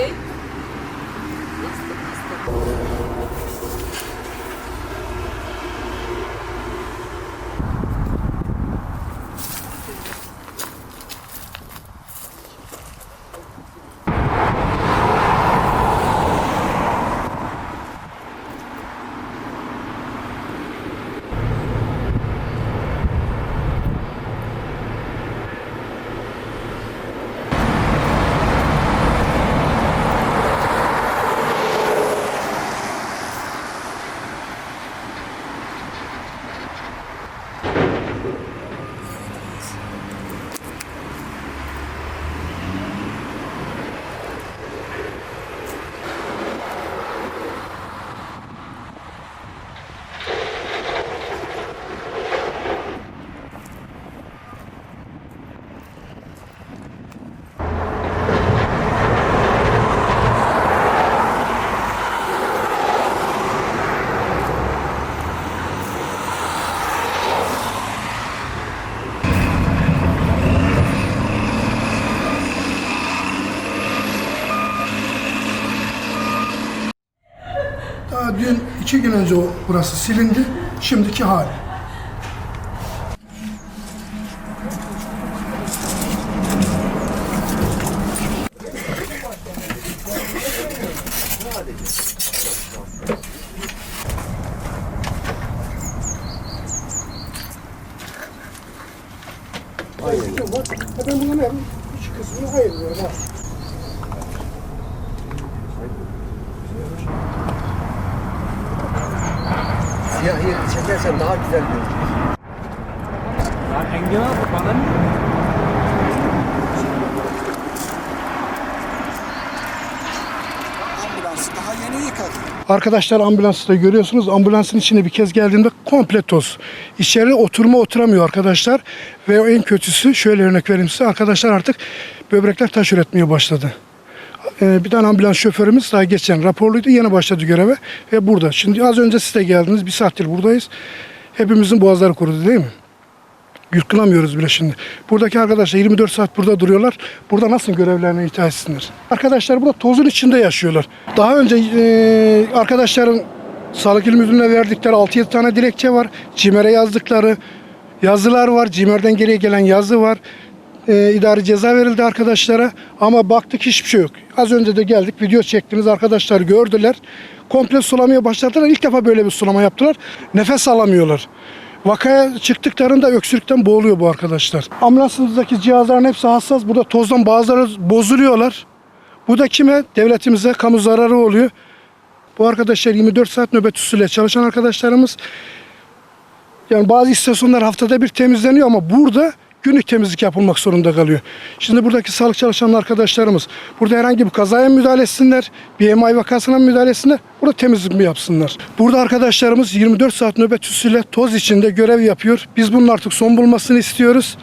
Okay. İki gün önce burası silindi. Şimdiki hali. Ben bunların hem üç kısmını ayırıyorum. Siyahı çekersen daha güzel görünür. Lan engel al bana ne? Ambulansı daha yeni yıkadı. Arkadaşlar ambulansı da görüyorsunuz. Ambulansın içine bir kez geldiğimde komple toz. İçeri oturma oturamıyor arkadaşlar. Ve en kötüsü şöyle örnek vereyim size. Arkadaşlar artık böbrekler taş üretmeye başladı. Ee, bir tane ambulans şoförümüz daha geçen raporluydu. Yeni başladı göreve. Ve burada. Şimdi az önce siz de geldiniz. Bir saattir buradayız. Hepimizin boğazları kurudu değil mi? Yutkunamıyoruz bile şimdi. Buradaki arkadaşlar 24 saat burada duruyorlar. Burada nasıl görevlerine itaat? Arkadaşlar burada tozun içinde yaşıyorlar. Daha önce e, arkadaşların Sağlık İl Müdürlüğü'ne verdikleri 6-7 tane dilekçe var. CİMER'e yazdıkları yazılar var. CİMER'den geriye gelen yazı var. E, idari ceza verildi arkadaşlara. Ama baktık hiçbir şey yok. Az önce de geldik. Video çektiniz. Arkadaşlar gördüler. Komple sulamaya başladılar. İlk defa böyle bir sulama yaptılar. Nefes alamıyorlar. Vakaya çıktıklarında öksürükten boğuluyor bu arkadaşlar. Ambulansımızdaki cihazların hepsi hassas. Burada tozdan bazıları bozuluyorlar. Bu da kime? Devletimize kamu zararı oluyor. Bu arkadaşlar 24 saat nöbet usulüyle çalışan arkadaşlarımız. Yani bazı istasyonlar haftada bir temizleniyor ama burada günlük temizlik yapılmak zorunda kalıyor. Şimdi buradaki sağlık çalışan arkadaşlarımız burada herhangi bir kazaya müdahale etsinler, bir MI vakasına müdahale etsinler, burada temizlik mi yapsınlar? Burada arkadaşlarımız 24 saat nöbet usulüyle toz içinde görev yapıyor. Biz bunun artık son bulmasını istiyoruz.